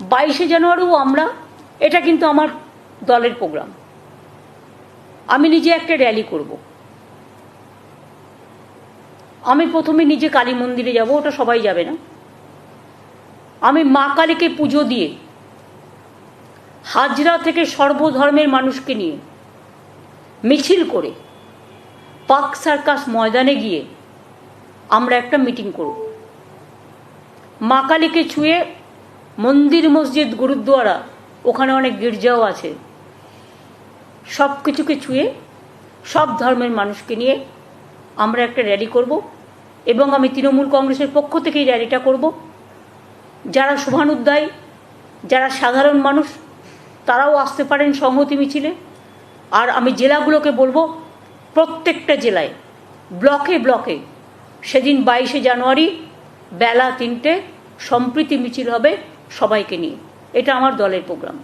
বাইশে জানুয়ারিও আমরা, এটা কিন্তু আমার দলের প্রোগ্রাম। আমি নিজে একটা র্যালি করব। আমি প্রথমে নিজে কালী মন্দিরে যাব, ওটা সবাই যাবে না। আমি মা কালীকে পুজো দিয়ে, হাজরা থেকে সর্বধর্মের মানুষকে নিয়ে, মিছিল করে, পাক সার্কাস ময়দানে গিয়ে আমরা একটা মিটিং করব। মা কালীকে ছুঁয়ে মন্দির, মসজিদ গুরুদ্বারা ওখানে অনেক গির্জাও আছে। সব কিছুকে ছুঁয়ে, সব ধর্মের মানুষকে নিয়ে আমরা একটা র্যালি করব এবং আমি তৃণমূল কংগ্রেসের পক্ষ থেকেই র্যালিটা করব। যারা শুভানুদ্দায়ী যারা সাধারণ মানুষ, তারাও আসতে পারেন সংহতি মিছিলে। আর আমি জেলাগুলোকে বলব, প্রত্যেকটা জেলায়, ব্লকে ব্লকে, সেদিন বাইশে জানুয়ারি বেলা তিনটে, সম্প্রীতি মিছিল হবে। সবাইকে নিয়ে। এটা আমার দলের প্রোগ্রাম